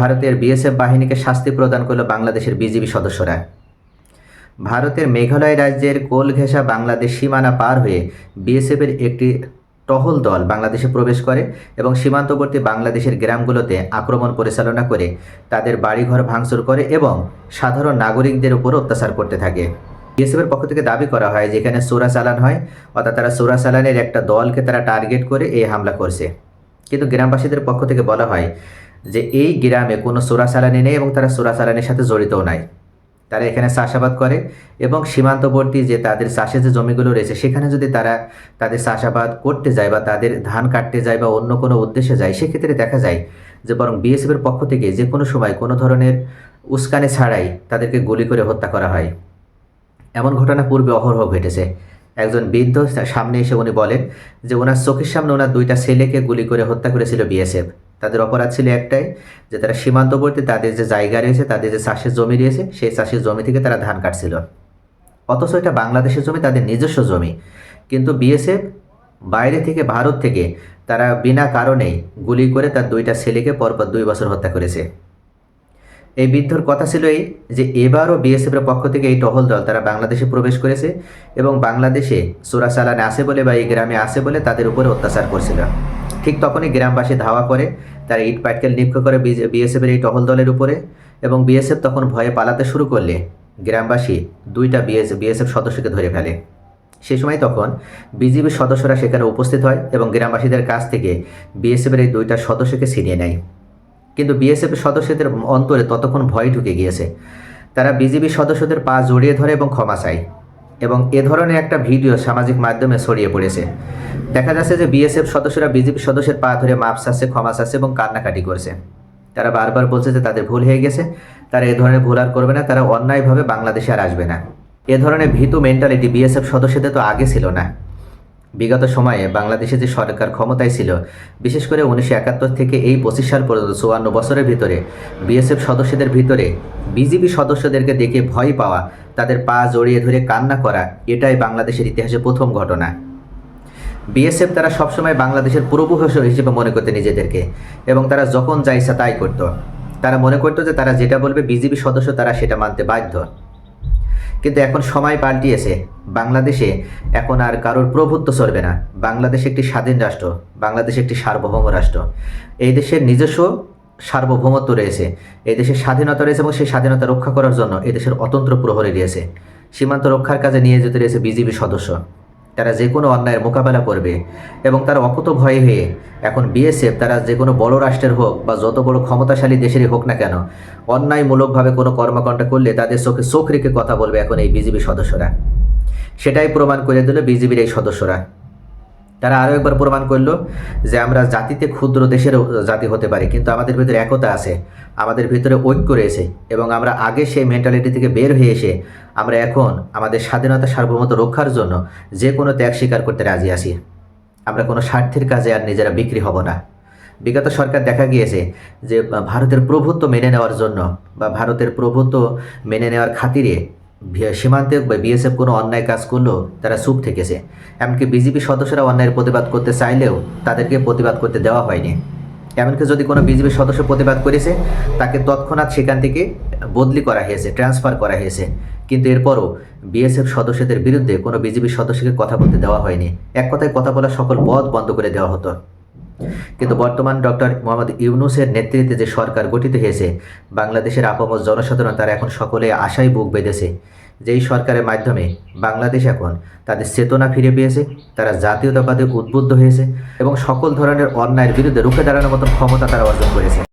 ভারতের বিএসএফ বাহিনীকে শাস্তি প্রদান করল বাংলাদেশের বিজিবি সদস্যরা। ভারতের মেঘালয় রাজ্যের কোলঘেঁষা বাংলাদেশ সীমানা পার হয়ে বিএসএফের একটি টহল দল বাংলাদেশে প্রবেশ করে এবং সীমান্তবর্তী বাংলাদেশের গ্রামগুলোতে আক্রমণ পরিচালনা করে, তাদের বাড়িঘর ভাঙচুর করে এবং সাধারণ নাগরিকদের উপর অত্যাচার করতে থাকে। বিএসএফের পক্ষ থেকে দাবি করা হয়, যেখানে চোরা চালান হয়, অর্থাৎ তারা চোরা চালানের একটা দলকে তারা টার্গেট করে এই হামলা করছে। কিন্তু গ্রামবাসীদের পক্ষ থেকে বলা হয় যে এই গ্রামে কোনো চোরাচালানি নেই এবং তারা চোরাচালানির সাথে জড়িতও নাই। তারা এখানে চাষাবাদ করে এবং সীমান্তবর্তী যে তাদের চাষের যে জমিগুলো রয়েছে, সেখানে যদি তারা তাদের চাষাবাদ করতে যায় বা তাদের ধান কাটতে যায় বা অন্য কোনো উদ্দেশ্যে যায়, সেক্ষেত্রে দেখা যায় যে বরং বিএসএফের পক্ষ থেকে যে কোনো সময় কোনো ধরনের উস্কানি ছাড়াই তাদেরকে গুলি করে হত্যা করা হয়। এমন ঘটনা পূর্বে অহরহ ঘটেছে। একজন বৃদ্ধ সামনে এসে উনি বলেন যে, ওনার চোখের সামনে ওনার দুইটা ছেলেকে গুলি করে হত্যা করেছিল বিএসএফ। তাদের অপরাধ ছিল একটাই, যে তারা সীমান্তবর্তী তাদের যে জায়গা রয়েছে, তাদের যে চাষের জমি রয়েছে, সেই চাষের জমি থেকে তারা ধান কাটছিল। অথচ এটা বাংলাদেশের জমি, তাদের নিজস্ব জমি। কিন্তু বিএসএফ বাইরে থেকে, ভারত থেকে তারা বিনা কারণেই গুলি করে তার দুইটা ছেলেকে পরপর দুই বছর হত্যা করেছে। এই বৃদ্ধর কথা ছিল এই যে, এবারও বিএসএফের পক্ষ থেকে এই টহল দল তারা বাংলাদেশে প্রবেশ করেছে এবং বাংলাদেশে চোরাচালানে আসে বলে বা এই গ্রামে আসে বলে তাদের উপরে অত্যাচার করছিল। ঠিক তখনই গ্রামবাসী ধাওয়া করে, তারা ইট পাটকেল নিক্ষে করে বিএসএফের এই টহল দলের উপরে এবং বিএসএফ তখন ভয়ে পালাতে শুরু করলে গ্রামবাসী দুইটা বিএস, বিএসএফ সদস্যকে ধরে ফেলে। সে সময় তখন বিজিবির সদস্যরা সেখানে উপস্থিত হয় এবং গ্রামবাসীদের কাছ থেকে বিএসএফের এই দুইটা সদস্যকে ছিনিয়ে নেয়। কিন্তু বিএসএফের সদস্যদের অন্তরে ততক্ষণ ভয় ঢুকে গিয়েছে। তারা বিজিবি সদস্যদের পা জড়িয়ে ধরে এবং ক্ষমা চায়। এবং এ ধরনের একটা ভিডিও সামাজিক মাধ্যমে ছড়িয়ে পড়েছে। দেখা যাচ্ছে যে বিএসএফ সদস্যরা বিজেপি সদস্যের পা ধরে মাপ চাচ্ছে, ক্ষমা চাচ্ছে এবং কান্নাকাটি করছে। তারা বারবার বলছে যে তাদের ভুল হয়ে গেছে, তারা এ ধরনের ভুল আর করবে না, তারা অন্যায়ভাবে বাংলাদেশে আর আসবে না। এ ধরনের ভীতু মেন্টালিটি বিএসএফ সদস্যদের তো আগে ছিল না। বিগত সময়ে বাংলাদেশে যে সরকার ক্ষমতায় ছিল, বিশেষ করে উনিশশো একাত্তর থেকে এই পঁচিশ সাল পর্যন্ত চুয়ান্ন বছরের ভিতরে, বিএসএফ সদস্যদের ভিতরে বিজিবি সদস্যদেরকে দেখে ভয় পাওয়া, তাদের পা জড়িয়ে ধরে কান্না করা, এটাই বাংলাদেশের ইতিহাসে প্রথম ঘটনা। বিএসএফ তারা সবসময় বাংলাদেশের পূর্বপুরুষ হিসেবে মনে করতে নিজেদেরকে, এবং তারা যখন যা ইচ্ছা তাই করতো। তারা মনে করতো যে তারা যেটা বলবে বিজিবি সদস্য তারা সেটা মানতে বাধ্য। কিন্তু এখন সময় পাল্টিয়েছে। বাংলাদেশে এখন আর কারোর প্রভুত্ব চলবে না। বাংলাদেশ একটি স্বাধীন রাষ্ট্র, বাংলাদেশ একটি সার্বভৌম রাষ্ট্র। এই দেশের নিজস্ব সার্বভৌমত্ব রয়েছে। এই দেশের স্বাধীনতা রয়েছে এবং সেই স্বাধীনতা রক্ষা করার জন্য এই দেশের অতন্ত্র প্রহরী রয়েছে। সীমান্ত রক্ষার কাজে নিয়োজিত রয়েছে বিজিবি সদস্য। তারা যে কোনো অন্যায়ের মোকাবেলা করবে এবং তারা অকুত ভয়ে হয়ে এখন বিএসএফ, তারা যে কোনো বড় রাষ্ট্রের হোক বা যত বড় ক্ষমতাশালী দেশেরই হোক না কেন, অন্যায়মূলকভাবে কোনো কর্মকাণ্ড করলে তাদের চোখে চোখ রেখে কথা বলবে এখন এই বিজিবি সদস্যরা। সেটাই প্রমাণ করে দিল বিজিবির এই সদস্যরা। তারা আরও একবার প্রমাণ করল যে আমরা জাতিতে ক্ষুদ্র দেশের জাতি হতে পারি, কিন্তু আমাদের ভিতরে একতা আছে, আমাদের ভিতরে ঐক্য রয়েছে এবং আমরা আগে সেই মেন্টালিটি থেকে বের হয়ে এসে আমরা এখন আমাদের স্বাধীনতা সার্বভৌমত্ব রক্ষার জন্য যে কোনো ত্যাগ স্বীকার করতে রাজি আছি। আমরা কোনো স্বার্থের কাজে আর নিজেরা বিক্রি হব না। বিগত সরকার দেখা গিয়েছে যে, ভারতের প্রভুত্ব মেনে নেওয়ার জন্য বা ভারতের প্রভুত্ব মেনে নেওয়ার খাতিরে সীমান্তে বিএসএফ কোনো অন্যায় কাজ করলেও তারা চুপ থেকেছে। এমনকি বিজেপি সদস্যরা অন্যায়ের প্রতিবাদ করতে চাইলেও তাদেরকে প্রতিবাদ করতে দেওয়া হয়নি। এমনকি যদি কোনো বিজেপি সদস্য প্রতিবাদ করেছে, তাকে তৎক্ষণাৎ সেখান থেকে বদলি করা হয়েছে, ট্রান্সফার করা হয়েছে। কিন্তু এরপরও বিএসএফ সদস্যদের বিরুদ্ধে কোনো বিজেপি সদস্যকে কথা বলতে দেওয়া হয়নি। এক কথায় কথা বলার সকল পথ বন্ধ করে দেওয়া হতো। কিন্তু বর্তমান ডক্টর মোহাম্মদ ইউনুসের নেতৃত্বে যে সরকার গঠিত হয়েছে, বাংলাদেশের আপমজ জনসাধারণ তারা এখন সকলে আশায় বুক বেঁধেছে। যেই সরকারের মাধ্যমে বাংলাদেশ এখন তাদের চেতনা ফিরে পেয়েছে, তারা জাতীয়তাবাদে উদ্বুদ্ধ হয়েছে এবং সকল ধরনের অন্যায়ের বিরুদ্ধে রুখে দাঁড়ানোর মতো ক্ষমতা তারা অর্জন করেছে।